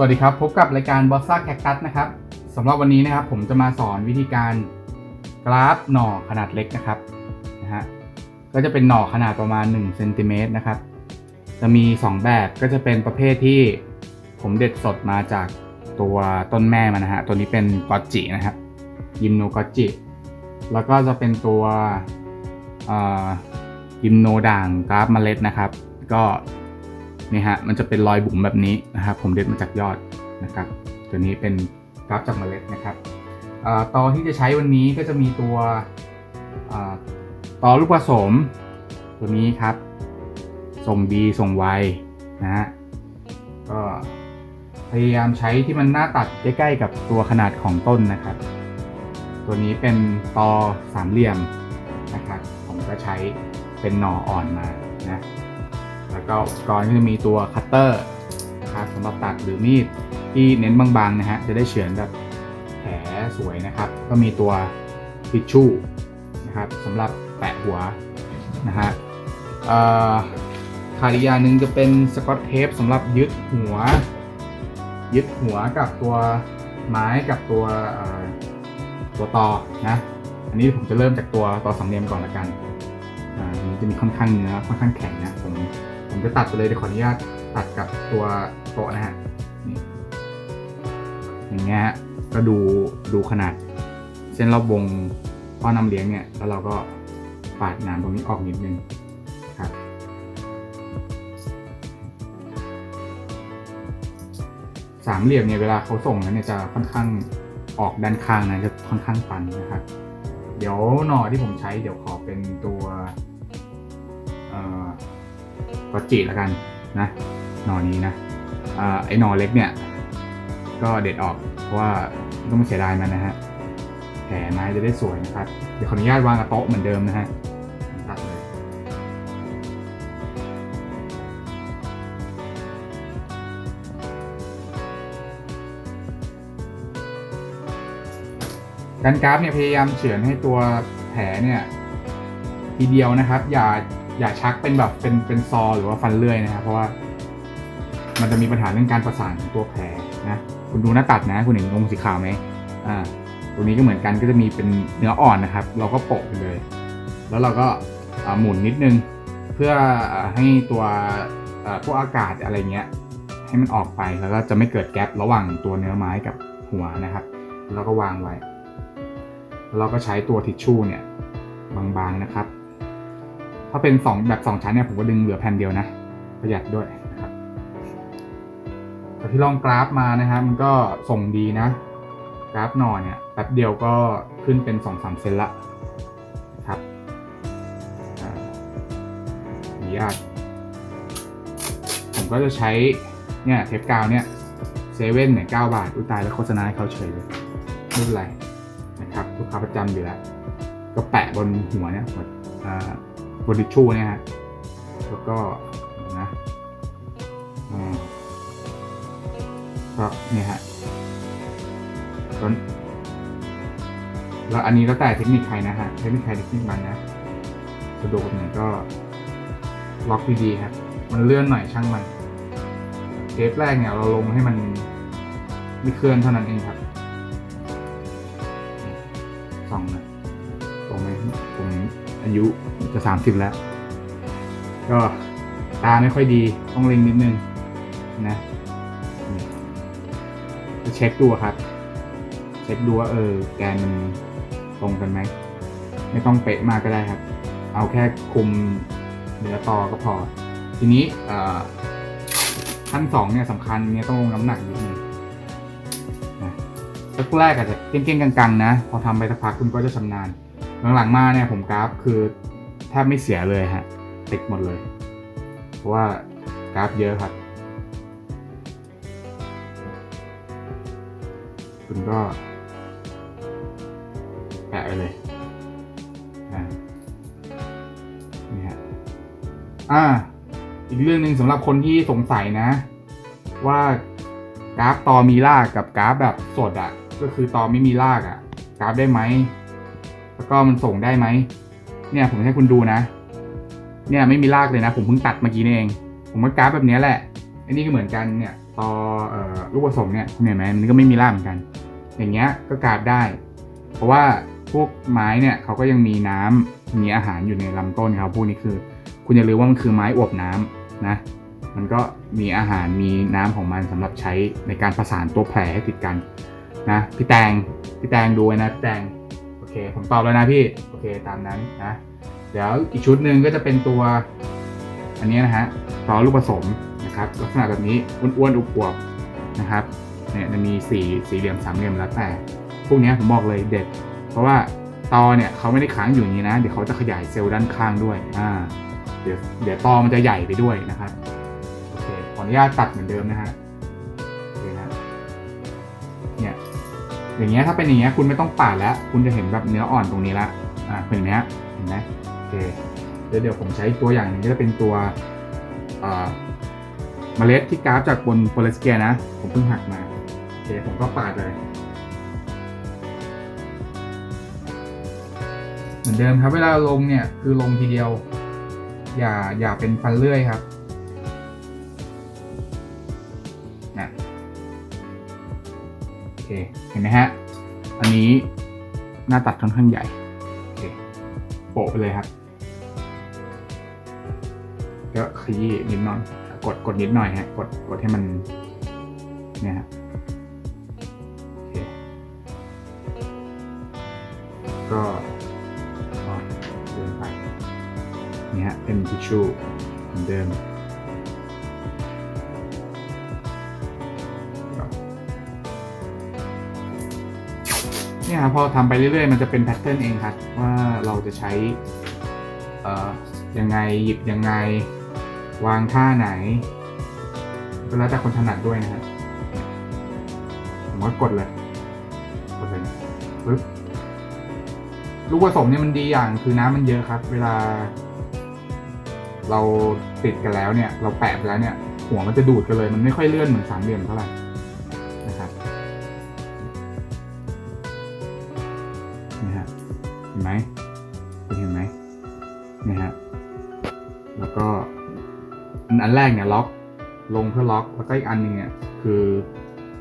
สวัสดีครับ พบกับรายการ b o s s a Cactus นะครับสำหรับวันนี้นะครับผมจะมาสอนวิธีการกราฟหน่อขนาดเล็กนะครับนะฮะก็จะเป็นหน่อขนาดประมาณ1เซนติเมตรนะครับจะมี 2 แบบก็จะเป็นประเภทที่ผมเด็ดสดมาจากตัวต้นแม่มันนะฮะตัวนี้เป็นกอจินะครับยิมโนกอจิแล้วก็จะเป็นตัวยิมโนด่างกราฟเมล็ดนะครับ ก็ นี่ฮะมันจะเป็นรอยบุ๋มแบบนี้นะครับ ผมเด็ดมาจากยอดนะครับ ตัวนี้เป็นกราฟจากเมล็ดนะครับตอที่จะใช้วันนี้ก็จะมีตัวตอลูกผสม ตัวนี้ครับ ส่งดีส่งไวนะฮะก็พยายามใช้ที่มันหน้าตัดใกล้ๆกับตัวขนาดของต้นนะครับ ตัวนี้เป็นตอสามเหลี่ยมนะครับ ผมก็ใช้เป็นหน่ออ่อนมานะ แล้วก็อุปกรณ์ก็จะมีตัวคัตเตอร์นะครับสำหรับตัดหรือมีดที่เน้นบางๆนะฮะจะได้เฉือนแบบแผลสวยนะครับ ก็มีตัวทิชชู่นะครับสำหรับแปะหัวนะฮะอ่อขาดอีกอย่างหนึ่งจะเป็นสกอตเทปสำหรับยึดหัว ยึดหัวกับตัวไม้กับตัวต่อตัวตอนะอันนี้ผมจะเริ่มจากตัวตอสามเหลี่ยมก่อนละกันอ่ามันจะมีค่อนข้างเนื้อค่อนข้างแข็งนะ ผมจะตัดไปเลยเดี๋ยวขออนุญาตตัดกับตัวโต๊ะนะฮะอย่างเงี้ยก็ดูดูขนาด เส้นรอบวงพ่อนำเลี้ยงเนี่ย แล้วเราก็ปาดน้ำตรงนี้ออกนิดนึงครับสามเหลี่ยมเนี่ยเวลาเขาส่งนั้นเนี่ยจะค่อนข้างออกด้านข้างนะจะค่อนข้างตันนะครับ เดี๋ยวหน่อที่ผมใช้เดี๋ยวขอเป็นตัวเอ่อ กอจิแล้วกันนะนอนนี้นะอไอ้น่อเล็กเนี่ย ก็เด็ดออกเพราะว่าต้องไม่เสียดายมันนะฮะแผลไม้จะได้สวยนะครับ เดี๋ยวขออนุญาตวางกับโต๊ะเหมือนเดิมนะฮะตัดเลยการกราฟเนี่ยพยายามเฉือนให้ตัวแผลเนี่ยทีเดียวนะครับ อย่า อย่าชักเป็นแบบเป็นเป็นซอหรือว่าฟันเลื่อยนะครับเพราะว่า มันจะมีปัญหาเรื่องการประสานของตัวแผลนะคุณดูหน้าตัดนะ คุณเห็นวงสีขาวไหมอ่าตรงนี้ก็เหมือนกันก็จะมีเป็นเนื้ออ่อนนะครับ เราก็โปะไปเลย แล้วเราก็หมุนนิดนึง เพื่อให้ตัวพวกอากาศอะไรเงี้ย ให้มันออกไปแล้วก็จะไม่เกิดแกลบระหว่างตัวเนื้อไม้กับหัวนะครับ แล้วก็วางไว้ แล้วเราก็ใช้ตัวทิชชู่เนี่ยบางๆนะครับ ถ้าเป็นสองแบบสองชั้นเนี่ยผมก็ดึงเหลือแผ่นเดียวนะ ประหยัดด้วยนะครับแต่ที่ลองกราฟมานะครับมันก็ส่งดีนะ กราฟหน่อเนี่ยแป๊บเดียวก็ขึ้นเป็น2อสเซนละครับอ่อนุญาตผมก็จะใช้เนี่ยเทปกาวเนี่ยเซเว่นเนี่ยเก้าบาท อุตายแล้วโฆษณาให้เขาเฉยเลยไม่เป็นไรนะครับลูกค้าประจำอยู่แล้ว ก็แปะบนหัวเนี่ยหัวอ่า บนทิชชู่เนี่ยฮะแล้วก็นะอ่าก็เนี่ยฮะแล้วอันนี้แล้วแต่เทคนิคใครนะฮะเทคนิคใครเทคนิคมันนะสะดวกแบบไหนก็ล็อกดีๆครับ มันเลื่อนหน่อยช่างมัน เทปแรกเนี่ยเราลงให้มันไม่เคลื่อนเท่านั้นเองครับสองนะตรงไหมผม อายุจะสามสิบแล้ว ก็ตาไม่ค่อยดีต้องเล็งนิดนึงนะจะเช็คดูครับ เช็คดูว่าเออ แกนมันตรงกันไหม ไม่ต้องเป๊ะมากก็ได้ครับ เอาแค่คุมเนื้อต่อก็พอ ทีนี้ขั้นสองเนี่ยสำคัญเนี่ยต้องลงน้ำหนักนิดนึงแรกอาจจะเก่งๆกังๆนะ พอทำไปสักพักคุณก็จะชำนาญ หลังๆมาเนี่ยผมกราฟคือแทบไม่เสียเลยฮะติดหมดเลย เพราะว่ากราฟเยอะครับ คุณก็แปะไปเลยนี่ฮะอ่า อีกเรื่องหนึ่งสำหรับคนที่สงสัยนะ ว่ากราฟตอมีรากกับกราฟแบบสดอะ่ะ ก็คือตอไม่มีรากอะ่ะ กราฟได้ไหม แล้วก็มันส่งได้ไหม เนี่ยผมให้คุณดูนะ เนี่ยไม่มีรากเลยนะ ผมเพิ่งตัดเมื่อกี้นี่เอง ผมก็กราฟแบบนี้แหละ อันนี้ก็เหมือนกันเนี่ยตอเอ่อลูกผสมเนี่ยคุณเห็นไหมมันก็ไม่มีรากเหมือนกัน อย่างเงี้ยก็กราบได้ เพราะว่าพวกไม้เนี่ยเขาก็ยังมีน้ำมีอาหารอยู่ในลำต้นครับพวกนี้คือ คุณอย่าลืมว่ามันคือไม้อวบน้ำนะ มันก็มีอาหารมีน้ำของมันสำหรับใช้ในการประสานตัวแผลให้ติดกันนะพี่แตงพี่แตงดูไว้นะพี่แตง ผมตอบแล้วนะพี่ โอเค ตามนั้นนะ เดี๋ยวอีกชุดหนึ่งก็จะเป็นตัว อันนี้นะฮะตอลูกผสมนะครับ ลักษณะแบบนี้ อ้วนๆอวบๆนะครับ เนี่ยจะมีสีสีเหลี่ยมสามเหลี่ยมแล้วแต่ พวกนี้ผมบอกเลยเด็ด เพราะว่าตอเนี่ยเขาไม่ได้ค้างอยู่อย่างนี้นะ เดี๋ยวเขาจะขยายเซลล์ด้านข้างด้วย อ่า เดี๋ยวเดี๋ยวตอมันจะใหญ่ไปด้วยนะครับ โอเค ขออนุญาตตัดเหมือนเดิมนะฮะ อย่างเงี้ยถ้าเป็นอย่างเงี้ยคุณไม่ต้องปาดแล้ว คุณจะเห็นแบบเนื้ออ่อนตรงนี้ละอ่าเห็นไหมฮะเห็นไหมโอเคเดี๋ยวเดี๋ยวผมใช้ตัวอย่างหนึงก็จะเป็นตัวเอ่อเมล็ดที่กราฟจากบนโพลิสเกียนะ ผมเพิ่งหักมาโอเคผมก็ปาดเลย เหมือนเดิมครับเวลาลงเนี่ยคือลงทีเดียว อย่าอย่าเป็นฟันเลื่อยครับ เคเห็นไหมฮะ อันนี้หน้าตัดค่อนข้างใหญ่โอเคโปะไปเลยครับก็ขยี้นิดหน่อยกดกดนิดหน่อยฮะกดกดให้มันเนี่ยฮะโอเคก็เดินไปนี่ฮะเป็นทิชชู่เหมือนเดิม เนี่ยครับพอทำไปเรื่อยๆ มันจะเป็นแพทเทิร์นเองครับ ว่าเราจะใช้เอ่อยังไงหยิบยังไง วางท่าไหนก็แล้วแต่คนถนัดด้วยนะฮะผมก็กดเลยกดเลยปึ๊บลูกผสมเนี่ยมันดีอย่างคือน้ำมันเยอะครับ เวลา เราติดกันแล้วเนี่ย เราแปะไปแล้วเนี่ย หัวมันจะดูดกันเลย มันไม่ค่อยเลื่อนเหมือนสามเหลี่ยมเท่าไหร่ ไหมคุณเห็นไหมนี่ฮะแล้วก็อันแรกเนี่ยล็อกลงเพื่อล็อกแล้วก็อีกอันนึงเนี่ยคือ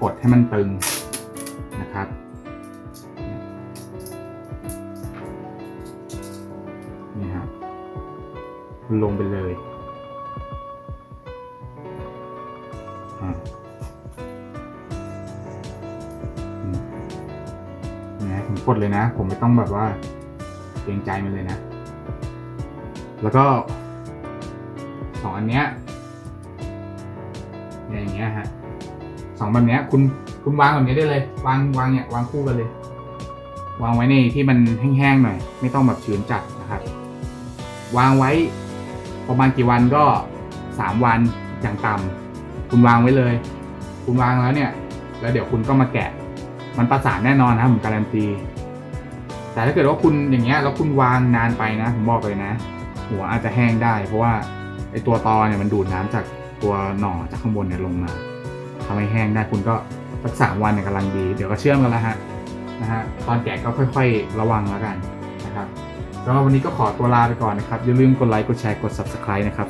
กดให้มันตึงนะครับนี่ครับลงไปเลยอ่าอืมนี่นะผมกดเลยนะ ผมไม่ต้องแบบว่า กรงใจมันเลยนะ แล้วก็สองอันเนี้ยอย่างเงี้ยฮะสองแบบเนี้ยคุณคุณวางแบบนี้ได้เลย วางวางเนี่ยวางคู่กันเลย วางไว้ในที่มันแห้งๆหน่อย ไม่ต้องแบบชื้นจัดนะครับ วางไว้ประมาณกี่วันก็สามวันอย่างต่ำคุณวางไว้เลย คุณวางแล้วเนี่ย แล้วเดี๋ยวคุณก็มาแกะ มันประสานแน่นอนนะผมการันตี แต่ถ้าเกิดว่าคุณอย่างเงี้ยแล้วคุณวางนานไปนะผมบอกเลยนะ หัวอาจจะแห้งได้ เพราะว่าไอตัวตอเนี่ยมันดูดน้ำจากตัวหน่อจากข้างบนเนี่ยลงมาทำให้แห้งได้คุณก็สักสามวันเนี่ยกำลังดี เดี๋ยวก็เชื่อมกันแล้วฮะนะฮะตอนแกะก็ค่อยๆ ระวังแล้วกันนะครับก็วันนี้ก็ขอตัวลาไปก่อนนะครับ อย่าลืมกดไลค์กดแชร์กด subscribe นะครับ